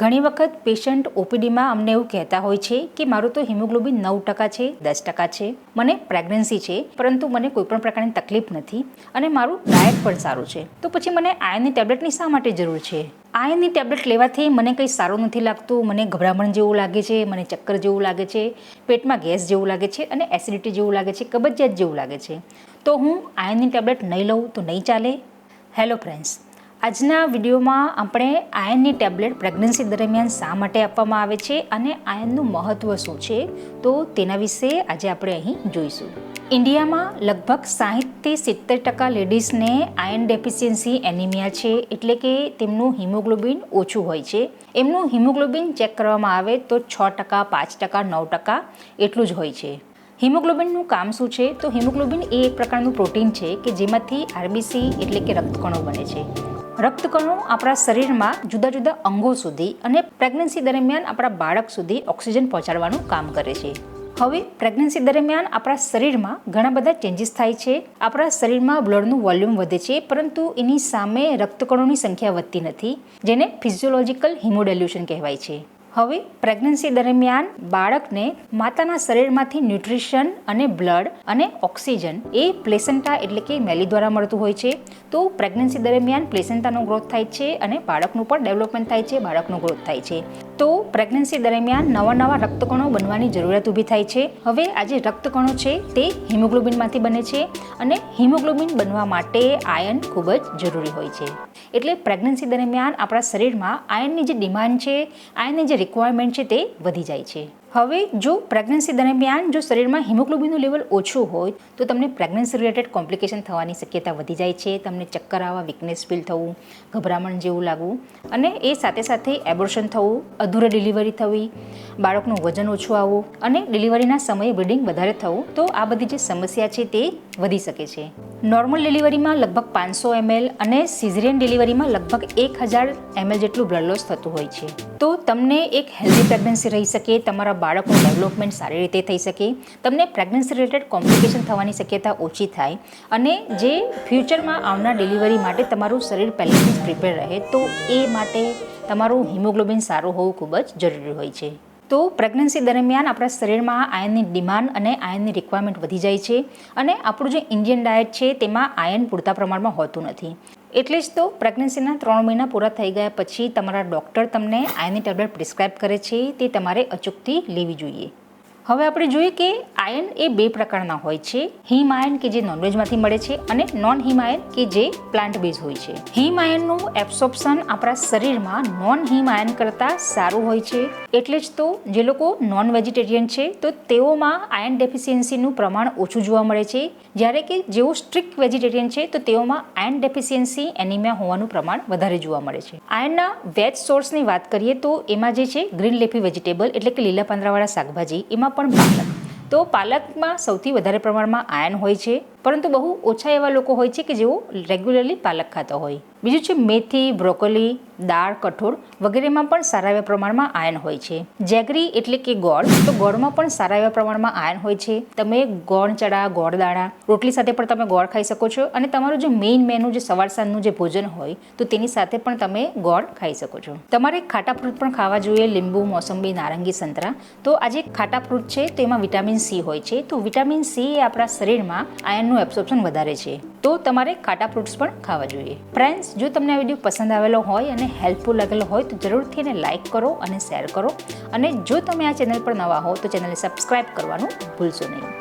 ઘણી વખત પેશન્ટ ઓપીડીમાં અમને એવું કહેતા હોય છે કે મારું તો હિમોગ્લોબિન નવ ટકા છે, દસ ટકા છે. મને પ્રેગ્નન્સી છે, પરંતુ મને કોઈપણ પ્રકારની તકલીફ નથી અને મારું ડાયટ પણ સારું છે. તો પછી મને આયનની ટેબ્લેટની શા માટે જરૂર છે? આયનની ટેબ્લેટ લેવાથી મને કંઈ સારું નથી લાગતું, મને ગભરામણ જેવું લાગે છે, મને ચક્કર જેવું લાગે છે, પેટમાં ગેસ જેવું લાગે છે અને એસિડિટી જેવું લાગે છે, કબજિયાત જેવું લાગે છે. તો હું આયનની ટેબ્લેટ નહીં લઉં તો નહીં ચાલે? હેલો ફ્રેન્ડ્સ આજના વિડીયોમાં આપણે આયનની ટેબ્લેટ પ્રેગ્નન્સી દરમિયાન શા માટે આપવામાં આવે છે અને આયનનું મહત્ત્વ શું છે, તો તેના વિશે આજે આપણે અહીં જોઈશું. ઇન્ડિયામાં લગભગ સાહીઠથી સિત્તેર ટકા લેડીઝને આયન ડેફિશિયન્સી એનિમિયા છે, એટલે કે તેમનું હિમોગ્લોબિન ઓછું હોય છે. એમનું હિમોગ્લોબિન ચેક કરવામાં આવે તો છ ટકા, પાંચ ટકા, નવ ટકા એટલું જ હોય છે. હિમોગ્લોબિનનું કામ શું છે? તો હિમોગ્લોબિન એ એક પ્રકારનું પ્રોટીન છે કે જેમાંથી આરબીસી એટલે કે રક્તકણો બને છે. રક્તકણો આપણા શરીરમાં જુદા જુદા અંગો સુધી અને પ્રેગ્નન્સી દરમિયાન આપણા બાળક સુધી ઓક્સિજન પહોંચાડવાનું કામ કરે છે. હવે પ્રેગ્નન્સી દરમિયાન આપણા શરીરમાં ઘણા બધા ચેન્જીસ થાય છે. આપણા શરીરમાં બ્લડનું વોલ્યુમ વધે છે, પરંતુ એની સામે રક્તકણોની સંખ્યા વધતી નથી, જેને ફિઝિયોલોજીકલ હિમોડેલ્યુશન કહેવાય છે. હવે પ્રેગ્નન્સી દરમિયાન બાળકને માતાના શરીરમાંથી ન્યુટ્રિશન અને બ્લડ અને ઓક્સિજન એ પ્લેસેન્ટા એટલે કે મેલી દ્વારા મળતું હોય છે. તો પ્રેગ્નન્સી દરમિયાન પ્લેસેન્ટાનો ગ્રોથ થાય છે અને બાળકનું પણ ડેવલપમેન્ટ થાય છે, બાળકનો ગ્રોથ થાય છે. તો પ્રેગ્નન્સી દરમિયાન નવા નવા રક્તકણો બનવાની જરૂરિયાત ઊભી થાય છે. હવે આ જે રક્તકણો છે તે હિમોગ્લોબિનમાંથી બને છે અને હિમોગ્લોબિન બનવા માટે આયન ખૂબ જ જરૂરી હોય છે. એટલે પ્રેગ્નન્સી દરમિયાન આપણા શરીરમાં આયનની જે ડિમાન્ડ છે આયનની જે રિક્વાયરમેન્ટ છે તે વધી જાય છે. હવે જો પ્રેગ્નન્સી દરમિયાન જો શરીરમાં હિમોગ્લોબિનનું લેવલ ઓછું હોય, તો તમને પ્રેગ્નન્સી રિલેટેડ કોમ્પ્લિકેશન થવાની શક્યતા વધી જાય છે. તમને ચક્કર આવવા વીકનેસ ફીલ થવું, ગભરામણ જેવું લાગવું અને એ સાથે સાથે એબોર્શન થવું, અધૂરે ડિલિવરી થવી, બાળકનું વજન ઓછું આવવું અને ડિલિવરીના સમયે બ્લીડિંગ વધારે થવું, તો આ બધી જે સમસ્યા છે તે વધી શકે છે. નોર્મલ ડિલિવરીમાં લગભગ પાંચસો એમએલ અને સિઝરિયન ડિલિવરીમાં લગભગ એક હજાર એમએલ જેટલું બ્લડ લોસ થતું હોય છે. તો તમને એક હેલ્ધી પ્રેગ્નન્સી રહી શકે, તમારા બાળકનું ડેવલપમેન્ટ સારી રીતે થઈ શકે, તમને પ્રેગ્નન્સી રિલેટેડ કોમ્પ્લિકેશન થવાની શક્યતા ઓછી થાય અને જે ફ્યુચરમાં આવનાર ડિલિવરી માટે તમારું શરીર પહેલેથી જ પ્રિપેર રહે, તો એ માટે તમારું હિમોગ્લોબિન સારું હોવું ખૂબ જ જરૂરી હોય છે. તો પ્રેગ્નન્સી દરમિયાન આપણા શરીરમાં આયનની ડિમાન્ડ અને આયનની રિક્વાયરમેન્ટ વધી જાય છે અને આપણું જે ઇન્ડિયન ડાયટ છે તેમાં આયન પૂરતા પ્રમાણમાં હોતું નથી. એટલે જ તો પ્રેગ્નન્સીના ત્રણ મહિના પૂરા થઈ ગયા પછી તમારા ડૉક્ટર તમને આયનની ટેબ્લેટ પ્રિસ્ક્રાઇબ કરે છે તે તમારે અચૂકથી લેવી જોઈએ. હવે આપણે જોઈએ કે આયન એ બે પ્રકારના હોય છે. હિમ આયન કે જે નોનવેજમાંથી મળે છે અને નોન હિમ આયન કે જે પ્લાન્ટ બેઝ હોય છે. હિમ આયનનું એબ્સોર્પ્શન આપણા શરીરમાં નોન હિમ આયન કરતાં સારું હોય છે. એટલે જ તો જે લોકો નોન વેજીટેરિયન છે, તો તેઓમાં આયન ડેફિશિયન્સીનું પ્રમાણ ઓછું જોવા મળે છે. જ્યારે કે જેઓ સ્ટ્રિક્ટ વેજીટેરિયન છે, તો તેઓમાં આયન ડેફિશિયન્સી એનિમિયા હોવાનું પ્રમાણ વધારે જોવા મળે છે. આયનના વેજ સોર્સની વાત કરીએ તો એમાં જે છે ગ્રીન લેફી વેજીટેબલ એટલે કે લીલા પાંદરાવાળા શાકભાજી. એમાં પણ પાલક. તો પાલકમાં સૌથી વધારે પ્રમાણમાં આયન હોય છે. પરંતુ બહુ ઓછા એવા લોકો હોય છે કે જેઓ રેગ્યુલરલી પાલક ખાતા હોય. બીજું છે મેથી, બ્રોકોલી, દાળ, કઠોળ વગેરેમાં પણ સારા એવા પ્રમાણમાં આયન હોય છે. જેગરી એટલે કે ગોળ, તો ગોળમાં પણ સારા એવા પ્રમાણમાં આયન હોય છે. તમે ગોળ ચડા ગોળ દાણા, રોટલી સાથે પણ તમે ગોળ ખાઈ શકો છો અને તમારું જે મેઇન મેનુ જે સવાર સાંજનું જે ભોજન હોય, તો તેની સાથે પણ તમે ગોળ ખાઈ શકો છો. તમારે ખાટા ફ્રૂટ પણ ખાવા જોઈએ, લીંબુ, મોસંબી, નારંગી, સંતરા. તો આ જે ખાટા ફ્રૂટ છે, તો એમાં વિટામિન સી હોય છે. તો વિટામિન સી એ આપણા શરીરમાં આયનનું એબ્સોર્પ્શન વધારે છે. તો તમારે કાટા ફ્રૂટ્સ પણ ખાવા જોઈએ. ફ્રેન્ડ્સ જો તમને આ વીડિયો પસંદ આવેલો હોય અને હેલ્પફુલ લાગેલો હોય, તો જરૂરથી એને લાઇક કરો અને શેર કરો. અને જો તમે આ ચેનલ પર નવા હો, તો ચેનલને સબસ્ક્રાઈબ કરવાનું ભૂલશો નહીં.